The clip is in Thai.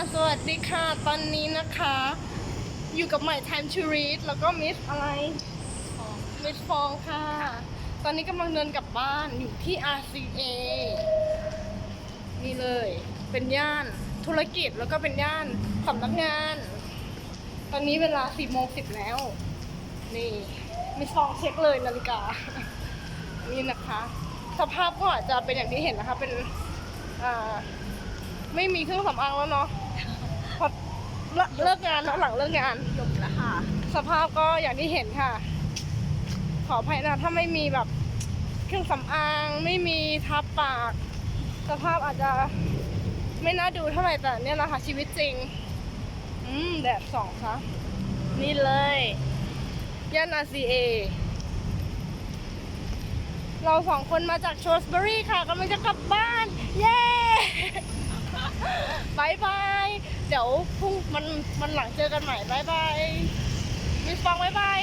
สวัสดีค่ะ ตอนนี้นะคะ อยู่กับใหม่ Time to Read แล้วก็มิสอะไร มิสฟองค่ะ ตอนนี้กำลังเดินกลับบ้านอยู่ที่ RCA นี่เลย เป็นย่านธุรกิจแล้วก็เป็นย่านสำนักงาน ตอนนี้เวลา4โมง10 แล้ว นี่มิสฟองเช็คเลยนาฬิกา นี่นะคะ สภาพก็อาจจะเป็นอย่างที่เห็นนะคะ เป็น อ่าไม่มีเครื่องสำอางแล้วเนาะ พราะเลิกเลิกงานแล้วหลังเลิกงานจบแล้วค่ะ สภาพก็อย่างที่เห็นค่ะ ขออภัยนะถ้าไม่มีแบบเครื่องสำอางไม่มีทับปาก สภาพอาจจะไม่น่าดูเท่าไหร่แต่เนี่ยแหละค่ะชีวิตจริง อืมแดดส่องคะนี่เลยย่าน RCA เราสองคนมาจากโชสเบอรี่ค่ะกำลังจะกลับบ้าน เย้บายบาย เดี๋ยวพรุ่งมันมันหลังเจอกันใหม่บายบายมิสฟองบายบาย